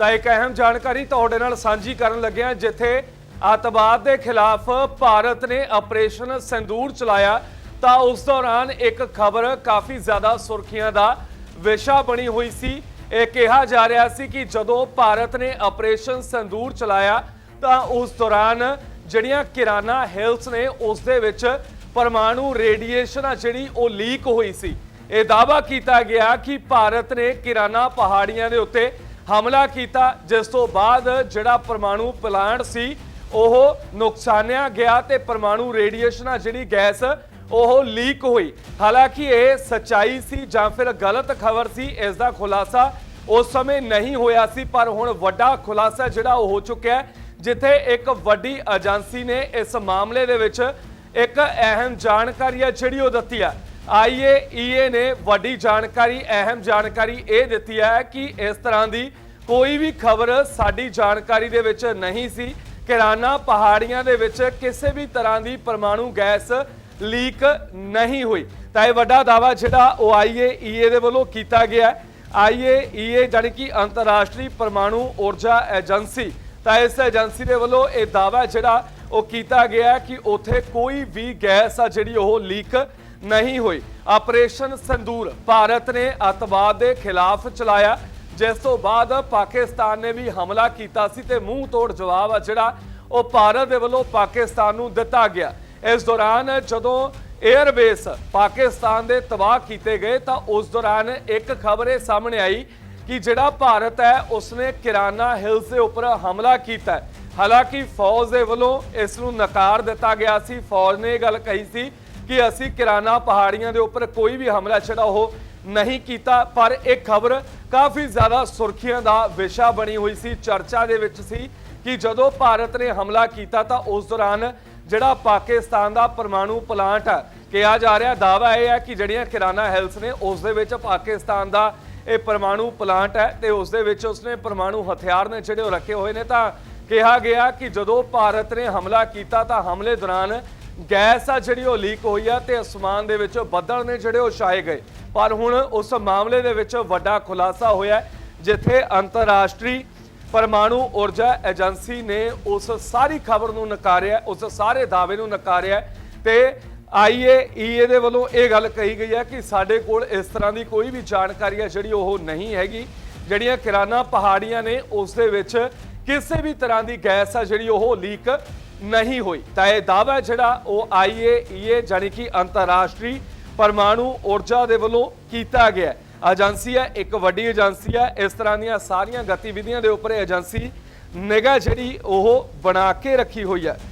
ਤਾਂ ਇੱਕ ਅਹਿਮ ਜਾਣਕਾਰੀ ਤੁਹਾਡੇ ਨਾਲ ਸਾਂਝੀ ਕਰਨ ਲੱਗਿਆ ਜਿੱਥੇ ਅੱਤਵਾਦ ਦੇ ਖਿਲਾਫ ਭਾਰਤ ਨੇ ਆਪਰੇਸ਼ਨ ਸਿੰਦੂਰ ਚਲਾਇਆ। ਤਾਂ ਉਸ ਦੌਰਾਨ ਇੱਕ ਖਬਰ ਕਾਫੀ ਜ਼ਿਆਦਾ ਸੁਰਖੀਆਂ ਦਾ ਵਿਸ਼ਾ ਬਣੀ ਹੋਈ ਸੀ। ਇਹ ਕਿਹਾ ਜਾ ਰਿਹਾ ਸੀ ਕਿ ਜਦੋਂ ਭਾਰਤ ਨੇ ਆਪਰੇਸ਼ਨ ਸਿੰਦੂਰ ਚਲਾਇਆ, ਤਾਂ ਉਸ ਦੌਰਾਨ ਜਿਹੜੀਆਂ ਕਿਰਾਨਾ ਹਿਲਸ ਨੇ, ਉਸ ਦੇ ਵਿੱਚ ਪਰਮਾਣੂ ਰੇਡੀਏਸ਼ਨ ਆ ਜਿਹੜੀ, ਉਹ ਲੀਕ ਹੋਈ ਸੀ। ਇਹ ਦਾਅਵਾ ਕੀਤਾ ਗਿਆ ਕਿ ਭਾਰਤ ਨੇ ਕਿਰਾਨਾ ਪਹਾੜੀਆਂ ਦੇ ਉੱਤੇ ਹਮਲਾ ਕੀਤਾ, ਜਿਸ ਤੋਂ ਬਾਅਦ ਜਿਹੜਾ ਪਰਮਾਣੂ ਪਲਾਂਟ ਸੀ, ਉਹ ਨੁਕਸਾਨਿਆ ਗਿਆ ਤੇ ਪਰਮਾਣੂ ਰੇਡੀਏਸ਼ਨ ਆ ਜਿਹੜੀ ਗੈਸ, ਉਹ ਲੀਕ ਹੋਈ। ਹਾਲਾਂਕਿ ਇਹ ਸਚਾਈ ਸੀ ਜਾਂ ਫਿਰ ਗਲਤ ਖਬਰ ਸੀ, ਇਸ ਦਾ ਖੁਲਾਸਾ ਉਸ ਸਮੇਂ ਨਹੀਂ ਹੋਇਆ ਸੀ, ਪਰ ਹੁਣ ਵੱਡਾ ਖੁਲਾਸਾ ਜਿਹੜਾ ਉਹ ਹੋ ਚੁੱਕਿਆ ਜਿੱਥੇ ਇੱਕ ਵੱਡੀ ਏਜੰਸੀ ਨੇ ਇਸ ਮਾਮਲੇ ਦੇ ਵਿੱਚ ਇੱਕ ਅਹਿਮ ਜਾਣਕਾਰੀ ਹੈ ਜਿਹੜੀ ਉਹ ਦਿੱਤੀ ਆ। ਆਈਏਈਏ ਨੇ ਵੱਡੀ ਜਾਣਕਾਰੀ, ਅਹਿਮ ਜਾਣਕਾਰੀ ਇਹ ਦਿੱਤੀ ਹੈ ਕਿ ਇਸ ਤਰ੍ਹਾਂ ਦੀ ਕੋਈ ਵੀ ਖਬਰ ਸਾਡੀ ਜਾਣਕਾਰੀ ਦੇ ਵਿੱਚ ਨਹੀਂ ਸੀ। ਕਿਰਾਨਾ ਪਹਾੜੀਆਂ ਦੇ ਵਿੱਚ ਕਿਸੇ ਵੀ ਤਰ੍ਹਾਂ ਦੀ ਪਰਮਾਣੂ ਗੈਸ ਲੀਕ ਨਹੀਂ ਹੋਈ। ਤਾਂ ਇਹ ਵੱਡਾ ਦਾਵਾ ਜਿਹੜਾ ਉਹ ਆਈਏਈਏ ਦੇ ਵੱਲੋਂ ਕੀਤਾ ਗਿਆ ਆਈਏਈਏ ਜਾਨੀ ਕਿ ਅੰਤਰਰਾਸ਼ਟਰੀ ਪਰਮਾਣੂ ਊਰਜਾ ਏਜੰਸੀ। ਤਾਂ ਇਸ ਏਜੰਸੀ ਦੇ ਵੱਲੋਂ ਇਹ ਦਾਵਾ ਜਿਹੜਾ ਉਹ ਕੀਤਾ ਗਿਆ ਕਿ ਉੱਥੇ ਕੋਈ ਵੀ ਗੈਸ ਆ ਜਿਹੜੀ ਉਹ ਲੀਕ ਨਹੀਂ ਹੋਈ। ਆਪਰੇਸ਼ਨ ਸੰਦੂਰ, ਭਾਰਤ ਨੇ ਅੱਤਵਾਦ ਦੇ ਖਿਲਾਫ ਚਲਾਇਆ। ਜਿਸ ਤੋਂ ਬਾਅਦ ਪਾਕਿਸਤਾਨ ਨੇ ਵੀ ਹਮਲਾ ਕੀਤਾ ਸੀ ਤੇ ਮੂੰਹ ਤੋੜ ਜਵਾਬ ਆ ਜਿਹੜਾ ਉਹ ਭਾਰਤ ਦੇ ਵੱਲੋਂ ਪਾਕਿਸਤਾਨ ਨੂੰ ਦਿੱਤਾ ਗਿਆ। ਇਸ ਦੌਰਾਨ ਜਦੋਂ 에ਅਰਬੇਸ ਪਾਕਿਸਤਾਨ ਦੇ ਤਬਾਹ ਕੀਤੇ ਗਏ ਤਾਂ ਉਸ ਦੌਰਾਨ ਇੱਕ ਖਬਰ ਇਹ ਸਾਹਮਣੇ ਆਈ ਕਿ ਜਿਹੜਾ ਭਾਰਤ ਹੈ, ਉਸਨੇ ਕਿਰਾਨਾ ਹਿਲਸ ਦੇ ਉੱਪਰ ਹਮਲਾ ਕੀਤਾ ਹਾਲਾਂਕਿ ਫੌਜ ਦੇ ਵੱਲੋਂ ਇਸ ਨੂੰ ਨਕਾਰ ਦਿੱਤਾ ਗਿਆ ਸੀ। ਫੌਜ ਨੇ ਇਹ ਗੱਲ ਕਹੀ ਸੀ ਕਿ ਅਸੀਂ ਕਿਰਾਨਾ ਪਹਾੜੀਆਂ ਦੇ ਉੱਪਰ ਕੋਈ ਵੀ ਹਮਲਾ ਜਿਹੜਾ ਉਹ ਨਹੀਂ ਕੀਤਾ, ਪਰ ਇਹ ਖਬਰ ਕਾਫੀ ਜ਼ਿਆਦਾ ਸੁਰਖੀਆਂ ਦਾ ਵਿਸ਼ਾ ਬਣੀ ਹੋਈ ਸੀ, ਚਰਚਾ ਦੇ ਵਿੱਚ ਸੀ ਕਿ ਜਦੋਂ ਭਾਰਤ ਨੇ ਹਮਲਾ ਕੀਤਾ ਤਾਂ ਉਸ ਦੌਰਾਨ ਜਿਹੜਾ ਪਾਕਿਸਤਾਨ ਦਾ ਪਰਮਾਣੂ ਪਲਾਂਟ ਹੈ ਕਿਹਾ ਜਾ ਰਿਹਾ ਦਾਵਾ ਇਹ ਹੈ ਕਿ ਜਿਹੜੀਆਂ ਕਿਰਾਨਾ ਹਿਲਸ ਨੇ, ਉਸ ਦੇ ਵਿੱਚ ਪਾਕਿਸਤਾਨ ਦਾ ਇਹ ਪਰਮਾਣੂ ਪਲਾਂਟ ਹੈ ਤੇ ਉਸ ਦੇ ਵਿੱਚ ਉਸਨੇ ਪਰਮਾਣੂ ਹਥਿਆਰ ਨੇ ਜਿਹੜੇ ਉਹ ਰੱਖੇ ਹੋਏ ਨੇ ਤਾਂ ਕਿਹਾ ਗਿਆ ਕਿ ਜਦੋਂ ਭਾਰਤ ਨੇ ਹਮਲਾ ਕੀਤਾ ਤਾਂ ਹਮਲੇ ਦੌਰਾਨ ਗੈਸ ਆ ਜਿਹੜੀ ਉਹ ਲੀਕ ਹੋਈ ਆ ਤੇ ਅਸਮਾਨ ਦੇ ਵਿੱਚ ਬੱਦਲ ਨੇ ਜਿਹੜੇ ਉਹ ਛਾਏ ਗਏ। ਪਰ ਹੁਣ ਉਸ ਮਾਮਲੇ ਦੇ ਵਿੱਚ ਵੱਡਾ ਖੁਲਾਸਾ ਹੋਇਆ ਜਿੱਥੇ ਅੰਤਰਰਾਸ਼ਟਰੀ ਪਰਮਾਣੂ ਊਰਜਾ ਏਜੰਸੀ ਨੇ ਉਸ ਸਾਰੀ ਖਬਰ ਨੂੰ ਨਕਾਰਿਆ, ਉਸ ਸਾਰੇ ਦਾਅਵੇ ਨੂੰ ਨਕਾਰਿਆ ਤੇ ਆਈਏਈਏ ਦੇ ਵੱਲੋਂ ਇਹ ਗੱਲ ਕਹੀ ਗਈ ਹੈ ਕਿ ਸਾਡੇ ਕੋਲ ਇਸ ਤਰ੍ਹਾਂ ਦੀ ਕੋਈ ਵੀ ਜਾਣਕਾਰੀ ਹੈ ਜਿਹੜੀ ਉਹ ਨਹੀਂ ਹੈਗੀ। ਜਿਹੜੀਆਂ ਕਿਰਾਨਾ ਪਹਾੜੀਆਂ ਨੇ, ਉਸ ਦੇ ਵਿੱਚ ਕਿਸੇ ਵੀ ਤਰ੍ਹਾਂ ਦੀ ਗੈਸ ਆ ਜਿਹੜੀ ਉਹ ਲੀਕ ਨਹੀਂ ਹੋਈ। ਤਾਂ ਇਹ ਦਾਅਵਾ ਜਿਹੜਾ ਉਹ ਆਈਏਈਏ ਜਾਨੀ ਕਿ ਅੰਤਰਰਾਸ਼ਟਰੀ ਪਰਮਾਣੂ ਊਰਜਾ ਦੇ ਵੱਲੋਂ ਕੀਤਾ ਗਿਆ ਏਜੰਸੀ ਹੈ, ਇੱਕ ਵੱਡੀ ਏਜੰਸੀ ਹੈ। ਇਸ ਤਰ੍ਹਾਂ ਦੀਆਂ ਸਾਰੀਆਂ ਗਤੀਵਿਧੀਆਂ ਦੇ ਉੱਪਰ ਏਜੰਸੀ ਨਿਗਾਹ ਜਿਹੜੀ ਉਹ ਬਣਾ ਕੇ ਰੱਖੀ ਹੋਈ ਹੈ।